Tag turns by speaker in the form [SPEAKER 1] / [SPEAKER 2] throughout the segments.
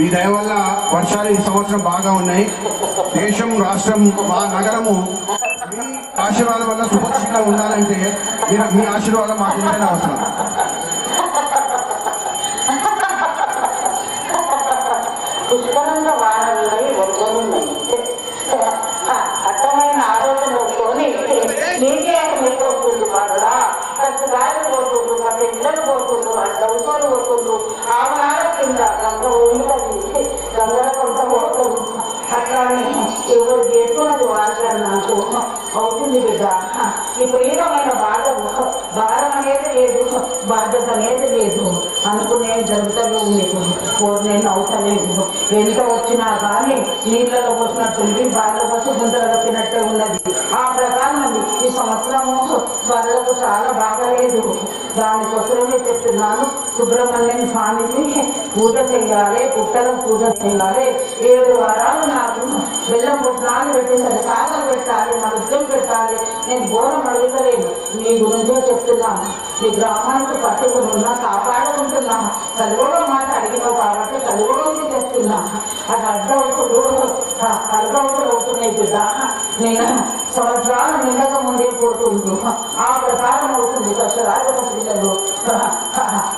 [SPEAKER 1] ఈ దయ వల్ల వర్షాలు ఈ సంవత్సరం బాగా ఉన్నాయి. దేశం రాష్ట్రం మా నగరము మీ ఆశీర్వాదం వల్ల సుభక్షంగా ఉండాలంటే మీరు మీ ఆశీర్వాదం మాకు ఉంటేనే అవసరం.
[SPEAKER 2] పుష్కరంగా వానలున్నాయి వరదలున్నాయి. అర్థమైన ఆలోచనతోని నీకే అయిపోతుంది మరలా అటు గాలి పోతుండ్రు అటు ఇళ్ళలు పోతుండ్రు అటు దౌసాలు పోతుంది ఆవనాల కింద గంగ ఉంటుంది గంగల కొంత పోతుంది అట్లానే ఎవరు చేస్తున్నది వాళ్ళని నాకు అవుతుంది బిడ్డ విపరీతమైన బాధ భారం అనేది లేదు. బాధ్యత అనేది లేదు. అనుకునే జరుగుతూనే మీకు నేను అవుతలేదు ఎంత వచ్చినా కానీ నీళ్ళలో పోసినట్టుంది బాగా పోసి గుంతలు వచ్చినట్టే ఉన్నది. ఆ ప్రకారం ఈ సంవత్సరము వాళ్ళకు చాలా బాగలేదు. దానికోసమే చెప్తున్నాను సుబ్రహ్మణ్యం స్వామికి పూజ చేయాలి పుట్టలో పూజ చేయాలి. ఏడు వారాలు నాకు బెల్లం పుట్టినాలు పెట్టేసరి సాగలు పెట్టాలి నృత్యం పెట్టాలి నేను ఘోరం అడుగుతలేను మీ గురించే చెప్తున్నాను మీ గ్రామానికి పట్టుకున్నా కాపాడుకుంటున్నా చదువులో మాట అడిగినావు కాబట్టి చదువులోకి తెస్తున్నాను అది అర్థం అవుతుంది అర్థం అవుతుంది అవుతున్నాయి బిడ్డ నేను సంవత్సరాలు నిండక ముందే పోతుంది ఆ ప్రకారం అవుతుంది దశరాజు పిల్లలు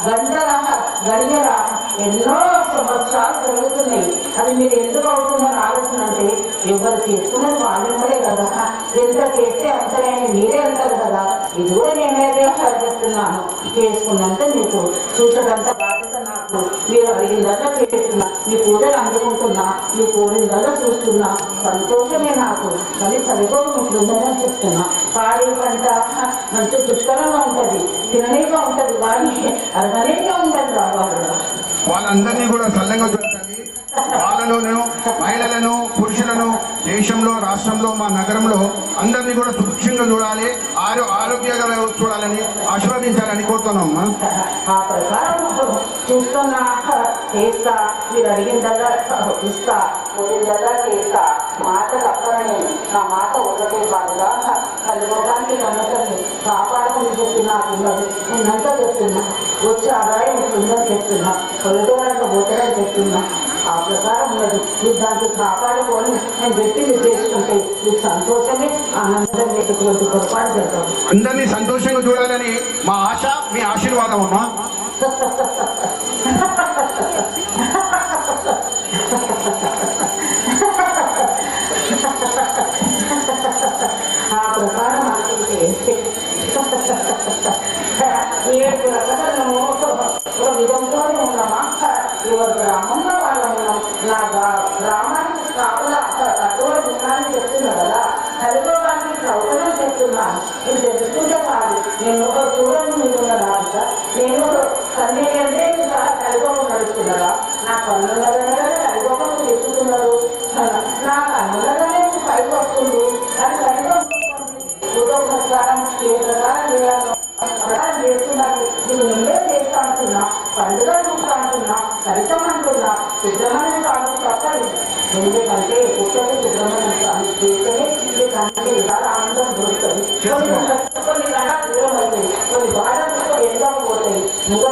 [SPEAKER 2] గంటల గడియల ఎన్నో సంవత్సరాలు జరుగుతున్నాయి. అది మీరు ఎందుకు అవుతుందని ఆలోచన అంటే ఎవరు చేస్తున్నది వాళ్ళే కదా. ఎంత చేస్తే అంతనే మీరే అంటారు కదా. ఇది కూడా నేనేదే చెప్తున్నాను. చేసుకున్నంత మీకు చూసడంత నాకు. మీరు అడిగిందల్లా చేస్తున్నా. మీ పూజలు అందుకుంటున్నా. మీ కోరిందల్లా చూస్తున్నా. సంతోషమే నాకు. మళ్ళీ చదువుకోవడం ఉంటుందని చెప్తున్నా. పాడి పంట మంచి పుష్కలంగా ఉంటుంది. తిననీగా ఉంటుంది. కానీ అరగనీగా ఉంటుంది రావాలి
[SPEAKER 1] వాళ్ళందరినీ కూడా సల్లంగా వాళ్ళలోనూ మహిళలను పురుషులను దేశంలో రాష్ట్రంలో మా నగరంలో అందరినీ కూడా సుభిక్షంగా చూడాలి ఆరో ఆరోగ్యంగా చూడాలని ఆశీర్వదించాలని కోరుతున్నాం
[SPEAKER 2] ఆ ప్రకారం చూస్తున్నా చేస్తా మీరు అడిగిందల్లా ఇస్తా కోరిందల్లా చేస్తా. మాట తప్పని నా మాట ఒకటే బాధగా కలిగోగానికి నమ్మకని కాపాడుకుని చెప్తున్నా ఉన్నది. నేనంతా చెప్తున్నా. వచ్చి ఆదాయం ఉందని చెప్తున్నా. కొలగోడానికి పోతారని చెప్తున్నా. ప్రకారం ఉన్నది. మీరు దాన్ని కాపాడుకొని నేను చెప్పింది చేసుకుంటే మీకు సంతోషమే ఆనందం ఎటువంటి పొరపాటు జరగదు.
[SPEAKER 1] అందరినీ సంతోషంగా చూడాలని మా ఆశ మీ ఆశీర్వాదం అమ్మా.
[SPEAKER 2] రాక నేను కన్నీళ్ళంటే చదువుకోక నడుస్తున్నారా? నా కన్నులనే చదువుకోక చెప్తున్నారు నా కన్నులనే పైకి వస్తుంది. అది ప్రకారం ఏ ప్రకారం చేస్తున్నాను నేను ముందే చేస్తా అంటున్నా. పండుగ చూస్తా అంటున్నా. ఫలితం అంటున్నా. సుబ్రహ్మణ్యం స్వామి తప్పదు ఎందుకంటే పుట్టలు సుబ్రహ్మణ్యం స్వామి చేస్తేనే ఈ కంటే చాలా ఆనందం దొరుకుతుంది. కొన్ని రకాల దూరం అవుతాయి కొన్ని ఎంతో అమ్మా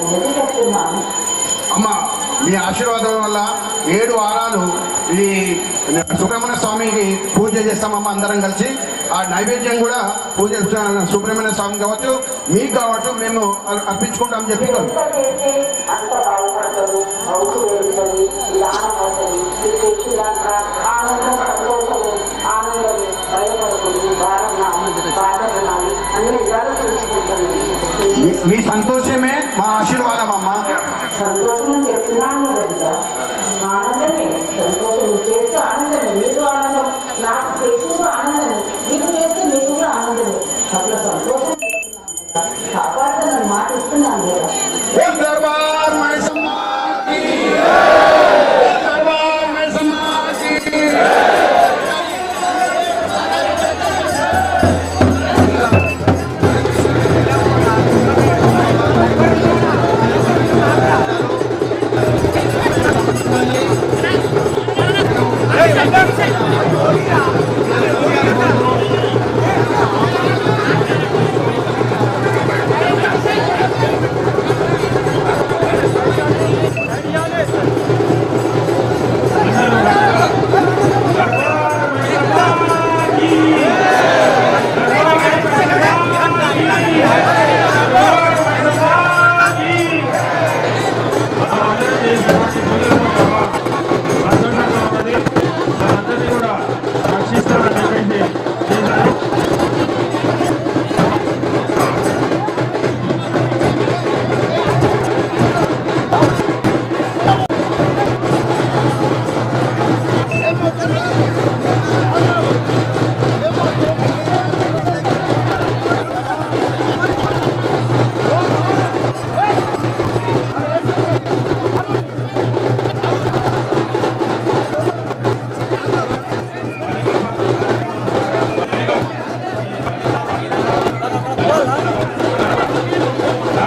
[SPEAKER 2] ఉన్నది చెప్తున్నాను
[SPEAKER 1] మీ ఆశీర్వాదం వల్ల ఏడు వారాలు ఈ సుబ్రహ్మణ్య స్వామికి పూజ చేస్తామమ్మా అందరం కలిసి. ఆ నైవేద్యం కూడా పూజ సుబ్రహ్మణ్య స్వామి కావచ్చు మీకు కావచ్చు మేము అర్పించుకుంటాం చెప్పి మీ- సంతోషమే మా ఆశీర్వాదం అమ్మ.
[SPEAKER 2] సంతోషం చెప్తున్నాను ఆనందమే సంతోషం చేస్తూ ఆనందమే. మీకు ఆనందం నాకు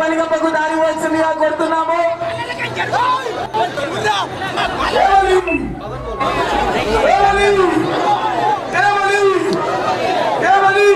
[SPEAKER 3] మలిగప్పకు దారి వచ్చిందిగా కొడుతున్నాము. కేవలి కేవలి కేవలి